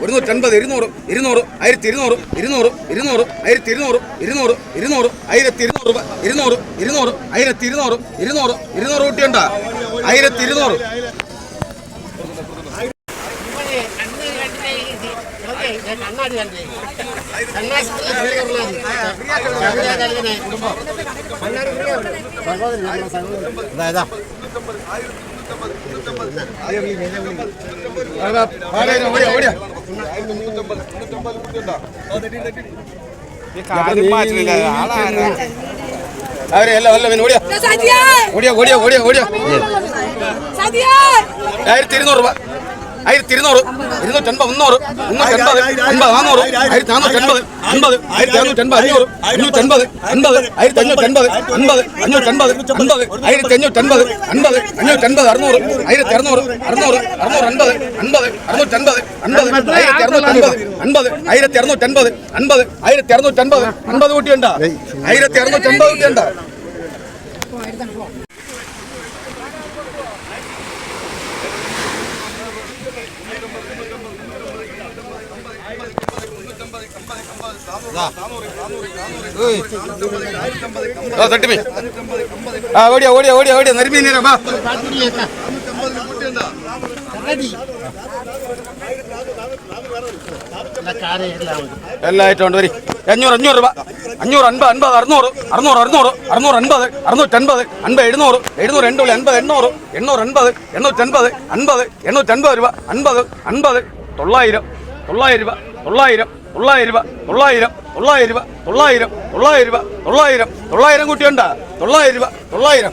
ഒരുന്നൂറ്റൻപത് ഇരുന്നൂറ് ഇരുന്നൂറ് ആയിരത്തി ഇരുന്നൂറ് ഇരുന്നൂറ് ഇരുന്നൂറ് ആയിരത്തി ഇരുന്നൂറ് ഇരുന്നൂറ് ഇരുന്നൂറ് ആയിരത്തി ഇരുന്നൂറ് ഇരുന്നൂറ് ഇരുന്നൂറ് ആയിരത്തി ഇരുന്നൂറ് ഇരുന്നൂറ് ഇരുന്നൂറ് കൂട്ടിയുണ്ട ആയിരത്തി ഇരുന്നൂറ് കണ്ണാടി ಅವರೇ ಎಲ್ಲ ಎಲ್ಲ ಓಡಿಯೋ ಓಡಿಯೋ ಓಡಿಯೋ ಓಡಿಯೋ ಓಡಿಯೋ ஆயிரத்தி இருநூறுபா ആയിരത്തി ഇരുന്നൂറ് ഇരുന്നൂറ്റൻപത് മുന്നൂറ് മുന്നൂറ്റി അൻപത് എൺപത് നാന്നൂറ് ആയിരത്തി നാന്നൂറ്റി അൻപത് ആയിരത്തി അഞ്ഞൂറ്റൻപത് അഞ്ഞൂറ് അഞ്ഞൂറ്റൻപത് അൻപത് ആയിരത്തി അഞ്ഞൂറ്റൻപത് അൻപത് അഞ്ഞൂറ്റൻപത് അൻപത് ആയിരത്തി അഞ്ഞൂറ്റൻപത് അൻപത് അഞ്ഞൂറ്റൻപത് അറുന്നൂറ് ആയിരത്തി അറുന്നൂറ് അറുന്നൂറ് അറുന്നൂറ് അൻപത് അൻപത് അറുന്നൂറ്റൻപത് അൻപത് ആയിരത്തി അറുന്നൂറ്റൻപത് അൻപത് ആയിരത്തി അറുന്നൂറ്റൻപത് അൻപത് ആയിരത്തി അറുന്നൂറ്റൻപത് അൻപത് കൂട്ടിയുണ്ടോ? ആയിരത്തി അറുന്നൂറ്റൻപത് കൂട്ടിയുണ്ടോ? തട്ടിമീ ആ ഓടിയാ ഓടിയാ ഓടിയ ഓടിയ. നെരുമീനേരാ ബാ എല്ലാ ഉണ്ട് വരി. അഞ്ഞൂറ് അഞ്ഞൂറ് രൂപ. അഞ്ഞൂറ് അൻപത് അൻപത് അറുന്നൂറ്. അറുന്നൂറ് അറുന്നൂറ്. അറുന്നൂറ് അൻപത് അറുന്നൂറ്റൻപത് അൻപത് എഴുന്നൂറ്. എഴുന്നൂറ് വിളി അൻപത് എണ്ണൂറ്. എണ്ണൂറ് അൻപത് എണ്ണൂറ്റൻപത് അൻപത് എണ്ണൂറ്റൻപത് രൂപ. അൻപത് അൻപത് തൊള്ളായിരം തൊള്ളായിരം രൂപ തൊള്ളായിരം. തൊള്ളായിരം രൂപ തൊള്ളായിരം തൊള്ളായിരം രൂപ തൊള്ളായിരം തൊള്ളായിരം രൂപ തൊള്ളായിരം തൊള്ളായിരം കുട്ടിയുണ്ടാ തൊള്ളായിരം രൂപ തൊള്ളായിരം.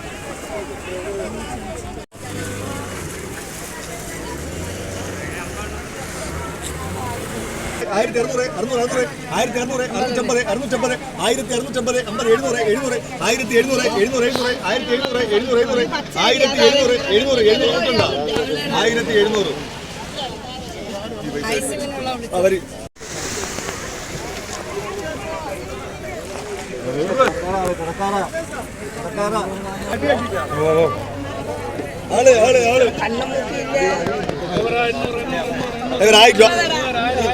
ആയിരത്തി അറുന്നൂറ് അറുന്നൂറ് അറുന്നൂറ് ആയിരത്തി അറുന്നൂറ് അറുന്നൂറ്റമ്പത് അറുന്നൂറ്റമ്പത് ആയിരത്തി അറുന്നൂറ്റമ്പത് അമ്പത് എഴുന്നൂറ് എഴുന്നൂറ് ആയിരത്തി എഴുന്നൂറ് എഴുന്നൂറ് എഴുന്നൂറ് ആയിരത്തി എഴുന്നൂറ് എഴുന്നൂറ് എഴുന്നൂറ് ആയിരത്തി എഴുന്നൂറ് എഴുന്നൂറ് എഴുന്നൂറ് ആയിരത്തി എഴുന്നൂറ്. അവർ ആൾ ആൾ ആൾ. ആയിക്കോ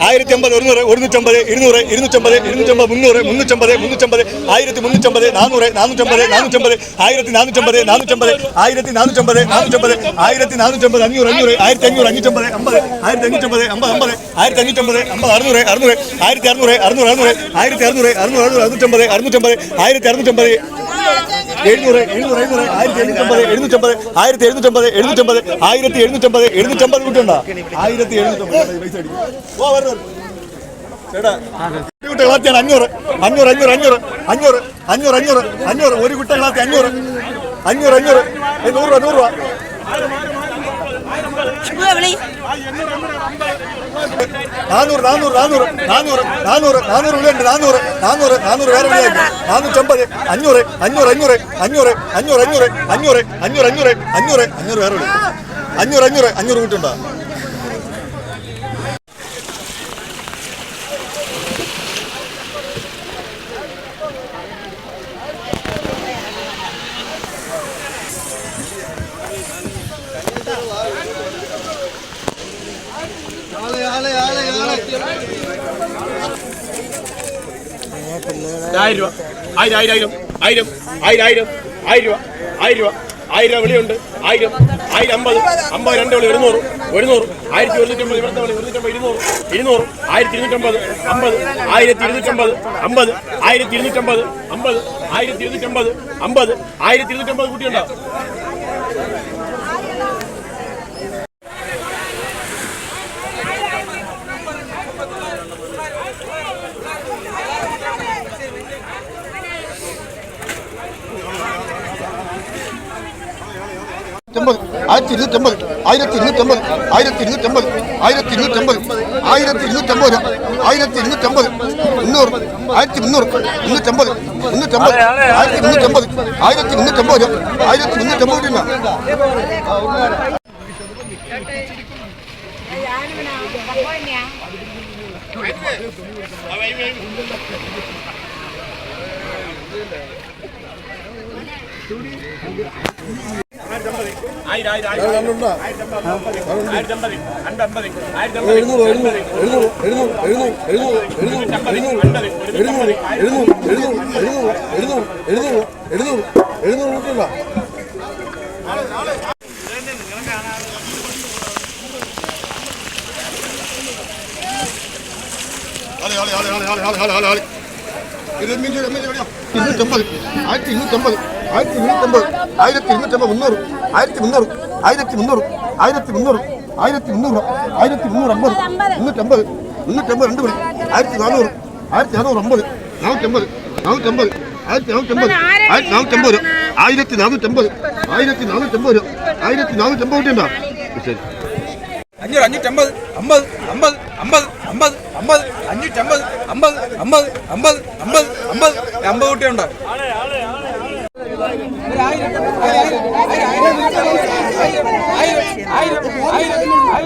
ആയിരത്തി അമ്പത് ഒരുന്നൂറ് ഒരുന്നൂറ്റമ്പത് ഇരുന്നൂറ് ഇരുന്നൂറ്റമ്പത് ഇരുന്നൂറ്റമ്പത് മുന്നൂറ് മുന്നൂറ്റമ്പത് മുന്നൂറ്റമ്പത് ആയിരത്തി മുന്നൂറ്റമ്പത് നാനൂറ് നാനൂറ്റമ്പത് നാനൂറ്റമ്പത് ആയിരത്തി നാനൂറ്റമ്പത് നാനൂറ്റമ്പത് ആയിരത്തി നാനൂറ്റമ്പത് നാനൂറ്റമ്പത് ആയിരത്തി നാനൂറ്റമ്പത് അഞ്ഞൂറ് അഞ്ഞൂറ് ആയിരത്തി അഞ്ഞൂറ് അഞ്ഞൂറ്റമ്പത് അമ്പത് ആയിരത്തി അഞ്ഞൂറ്റമ്പത് അമ്പത് അമ്പത് ആയിരത്തി അഞ്ഞൂറ്റമ്പത് അമ്പത് അറുന്നൂറ് അറുന്നൂറ് ആയിരത്തി അറുന്നൂറ് അറുന്നൂറ് അറുന്നൂറ് ആയിരത്തി അറുന്നൂറ് അറുന്നൂറ് അറുന്നൂറ് അറുന്നൂറ്റമ്പത് അറുന്നൂറ്റമ്പത് ആയിരത്തി അറുന്നൂറ്റമ്പത് എഴുന്നൂറ് എഴുന്നൂറ് എഴുന്നൂറ്. ആയിരത്തി എഴുന്നൂറ്റമ്പത് എഴുന്നൂറ്റമ്പത് ആയിരത്തി എഴുന്നൂറ്റമ്പത് എഴുന്നൂറ്റമ്പത് ആയിരത്തി എഴുന്നൂറ്റമ്പത് എഴുന്നൂറ്റമ്പത് കൂട്ടുണ്ടോ ആയിരത്തി എഴുന്നൂറ്റമ്പത്. കുട്ട കളത്തിയാണ് അഞ്ഞൂറ്. അഞ്ഞൂറ് അഞ്ഞൂറ് ഒരു കുട്ട കളത്തി അഞ്ഞൂറ്. അഞ്ഞൂറ് അഞ്ഞൂറ്. നൂറ് രൂപ നൂറ് രൂപ. നാനൂറ് നാനൂറ് നാനൂറ് നാനൂറ് നാനൂറ് നാനൂറ് വിളിയുണ്ട് നാനൂറ് നാനൂറ് നാനൂറ് വേറെ വിലയുണ്ട് നാനൂറ്റമ്പത് അഞ്ഞൂറ് അഞ്ഞൂറ് അഞ്ഞൂറ് അഞ്ഞൂറ് അഞ്ഞൂറ് അഞ്ഞൂറ് അഞ്ഞൂറ് അഞ്ഞൂറ് അഞ്ഞൂറ് അഞ്ഞൂറ് അഞ്ഞൂറ് വേറെ അഞ്ഞൂറ് അഞ്ഞൂറ് അഞ്ഞൂറ് കൂട്ടുണ്ടോ ആയിരം രൂപ. ആയിരം ആയിരം ആയിരം. ആയിരം ആയിരം ആയിരം. രൂപ. ആയിരം രൂപ. ആയിരം രൂപ വിളിയുണ്ട്. ആയിരം ആയിരം അമ്പത്. അമ്പത് രണ്ട് വിളി ഒരുന്നൂറ്. ഒരുന്നൂറ്. ആയിരത്തി ഒരുന്നൂറ്റമ്പത് ഇവിടുത്തെ വിളി ഒരുന്നൂറ്റമ്പത് ഇരുന്നൂറ്. ഇരുന്നൂറ്. ആയിരത്തി ഇരുന്നൂറ്റമ്പത് അമ്പത്. ആയിരത്തി ഇരുന്നൂറ്റമ്പത് അമ്പത്. ആയിരത്തി ഇരുന്നൂറ്റമ്പത് അമ്പത്. ആയിരത്തി ഇരുന്നൂറ്റമ്പത് അമ്പത്. ആയിരത്തി ഇരുന്നൂറ്റമ്പത് കുട്ടിയുണ്ടോ ഇരുന്നൂറ്റമ്പത് ആയിരത്തി ഇരുന്നൂറ്റമ്പത് ആയിരത്തി ഇരുന്നൂറ്റമ്പത് ആയിരത്തി ഇരുന്നൂറ്റമ്പത് ആയിരത്തി ഇരുന്നൂറ്റമ്പത് ആയിരത്തി ഇരുന്നൂറ്റമ്പത് ആയിരത്തി ഇരുന്നൂറ്റമ്പത് മുന്നൂറ് ആയിരത്തി മുന്നൂറ് മുന്നൂറ്റമ്പത് മുന്നൂറ്റമ്പത് ആയിരത്തി മുന്നൂറ്റമ്പത് ആയിരത്തി മുന്നൂറ്റമ്പത് ആയിരത്തി മുന്നൂറ്റമ്പത് രൂപ. ഇരുന്നൂറ്റമ്പത് ആയിരത്തി ഇരുന്നൂറ്റമ്പത് ആയിരത്തി ഇരുന്നൂറ്റമ്പത് ആയിരത്തി ഇരുന്നൂറ്റമ്പത് മുന്നൂറ് ആയിരത്തി മുന്നൂറ് ആയിരത്തി മുന്നൂറ് ആയിരത്തി മുന്നൂറ് ആയിരത്തി മുന്നൂറ് ആയിരത്തി മുന്നൂറ് അമ്പത് മുന്നൂറ്റമ്പത് മുന്നൂറ്റമ്പത് രണ്ട് മണി ആയിരത്തി നാനൂറ് ആയിരത്തി നാനൂറ് അമ്പത് നാനൂറ്റമ്പത് നാനൂറ്റമ്പത് ആയിരത്തി നാനൂറ്റമ്പത് ആയിരത്തി നാനൂറ്റമ്പത് രൂപ ആയിരത്തി നാനൂറ്റമ്പത് ആയിരത്തി നാനൂറ്റമ്പത് രൂപ ആയിരത്തി നാനൂറ്റമ്പത് കൂട്ടിയുണ്ടോ ശരി. അഞ്ഞൂറ് അഞ്ഞൂറ്റമ്പത് അമ്പത് അമ്പത് അമ്പത് അമ്പത് അമ്പത് അഞ്ഞൂറ്റമ്പത് അമ്പത് അമ്പത് അമ്പത് അമ്പത് അമ്പത് അമ്പത് കുട്ടിയുണ്ട്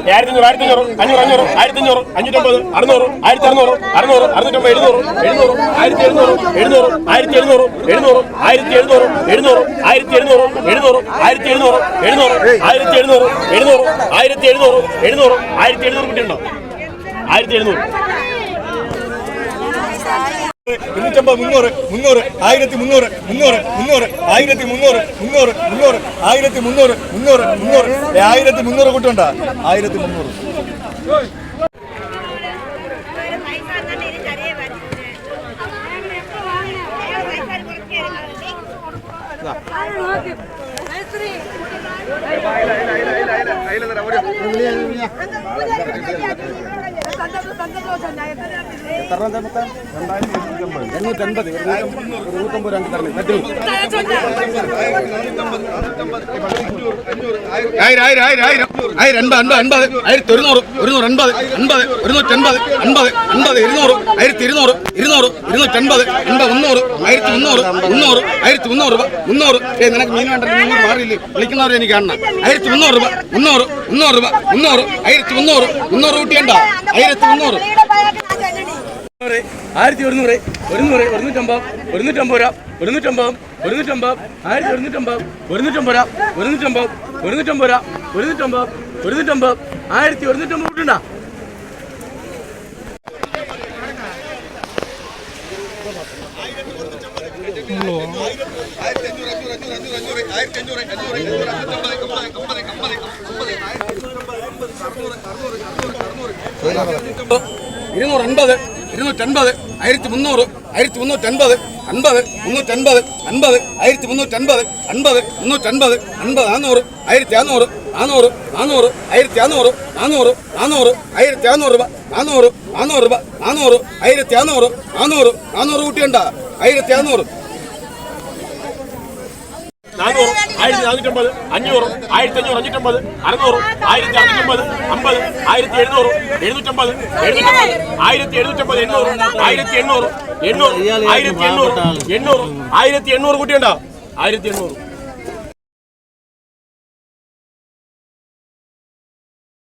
ആയിരത്തി അഞ്ഞൂറ് ആയിരത്തി അഞ്ഞൂറ് അഞ്ഞൂറ് അഞ്ഞൂറ് ആയിരത്തി അഞ്ഞൂറ് അഞ്ഞൂറ്റമ്പത് അറുന്നൂറ് ആയിരത്തി അറുന്നൂറ് അറുന്നൂറ് അറുന്നൂറ്റമ്പത് എഴുന്നൂറ് എഴുന്നൂറ് ആയിരത്തി എഴുന്നൂറ് എഴുന്നൂറ് ആയിരത്തി എഴുന്നൂറ് എഴുന്നൂറ് ആയിരത്തി എഴുന്നൂറ് എഴുന്നൂറ് ആയിരത്തി എഴുന്നൂറ് എഴുന്നൂറ് ആയിരത്തി എഴുന്നൂറ് എഴുന്നൂറ് ആയിരത്തി എഴുന്നൂറ് എഴുന്നൂറ് ആയിരത്തി എഴുന്നൂറ് എഴുന്നൂറ് ആയിരത്തി എഴുന്നൂറ് ആയിരത്തി എഴുന്നൂറ് ഇരുന്നൂറ്റമ്പത് മുന്നൂറ് മുന്നൂറ് ആയിരത്തി മുന്നൂറ് മുന്നൂറ് മുന്നൂറ് ആയിരത്തി മുന്നൂറ് മുന്നൂറ് മുന്നൂറ് ആയിരത്തി മുന്നൂറ് മുന്നൂറ് മുന്നൂറ്. ആയിരത്തി മുന്നൂറ് കൂട്ടുണ്ടോ? ആയിരത്തി മുന്നൂറ്. പൈസ തന്നെ എനിക്കറിയേ പറ്റില്ല എണ്ണൂറ്റൻപത് ഇരുന്നൂറ്റമ്പത് രണ്ട് തരണം. ആയിരം ആയിരം ആയിരം ആയിരം ആയിരം അൻപത് അൻപത് അൻപത് ആയിരത്തി ഒരുന്നൂറ് ഒരുന്നൂറ് അൻപത് അൻപത് ഒരുന്നൂറ്റൻപത് അൻപത് അൻപത് ഇരുന്നൂറ് ആയിരത്തി ഇരുന്നൂറ് ഇരുന്നൂറ് ഇരുന്നൂറ്റൻപത് അൻപത് മുന്നൂറ് ആയിരത്തി മുന്നൂറ് മുന്നൂറ് ആയിരത്തി മുന്നൂറ് രൂപ മുന്നൂറ്. ഏ നിനക്ക് മീൻ വേണ്ട മാറിയില്ലേ? വിളിക്കുന്നവരെ എനിക്ക് കാണണം. ആയിരത്തി മുന്നൂറ് രൂപ മുന്നൂറ് മുന്നൂറ് മുന്നൂറ് ആയിരത്തി മുന്നൂറ് മുന്നൂറ് കൂട്ടിയണ്ട. ആയിരത്തി മുന്നൂറ്. ആയിരത്തി ഒരുന്നൂറ് ഒരുന്നൂറ് ഒരുന്നൂറ്റമ്പത് ഒരുന്നൂറ്റമ്പത് രൂപ ഒരുന്നൂറ്റമ്പത് ഒരുന്നൂറ്റമ്പത് ആയിരത്തി ഒരുന്നൂറ്റമ്പത് ഒരുന്നൂറ്റമ്പത് രൂപ ഒരുന്നൂറ്റമ്പത് ഒരുന്നൂറ്റമ്പത് രൂപ ഒരുന്നൂറ്റമ്പത് ഒരുന്നൂറ്റമ്പത് ആയിരത്തി ഒരുന്നൂറ്റമ്പത് കൂട്ടുണ്ടോ. ഇരുന്നൂറ് അൻപത് ഇരുന്നൂറ്റൻപത് ആയിരത്തി മുന്നൂറ് ആയിരത്തി മുന്നൂറ്റൻപത് അൻപത് മുന്നൂറ്റൻപത് അൻപത് ആയിരത്തി മുന്നൂറ്റൻപത് അൻപത് മുന്നൂറ്റൻപത് അൻപത് നാനൂറ് ആയിരത്തി അറുന്നൂറ് നാനൂറ് നാനൂറ് ആയിരത്തി അറുന്നൂറ് നാനൂറ് നാനൂറ് ആയിരത്തി അറുന്നൂറ് രൂപ നാനൂറ് നാനൂറ് രൂപ നാനൂറ് ആയിരത്തി അറുന്നൂറ് നാനൂറ് നാനൂറ് കൂട്ടിയുണ്ട ആയിരത്തി അഞ്ഞൂറ് നാനൂറ് ആയിരത്തി നാനൂറ്റമ്പത് അഞ്ഞൂറ് ആയിരത്തി അഞ്ഞൂറ് അഞ്ഞൂറ്റമ്പത് അറുന്നൂറ് ആയിരത്തി അറുന്നൂറ്റമ്പത് അമ്പത് ആയിരത്തി എഴുന്നൂറ് എഴുന്നൂറ്റമ്പത് എഴുന്നൂറ്റമ്പത് ആയിരത്തി എഴുന്നൂറ്റമ്പത് എണ്ണൂറ് ആയിരത്തി എണ്ണൂറ് എണ്ണൂറ് ആയിരത്തി എണ്ണൂറ് എണ്ണൂറ് ആയിരത്തി എണ്ണൂറ് കൂട്ടിയുണ്ടോ ആയിരത്തി എണ്ണൂറ്.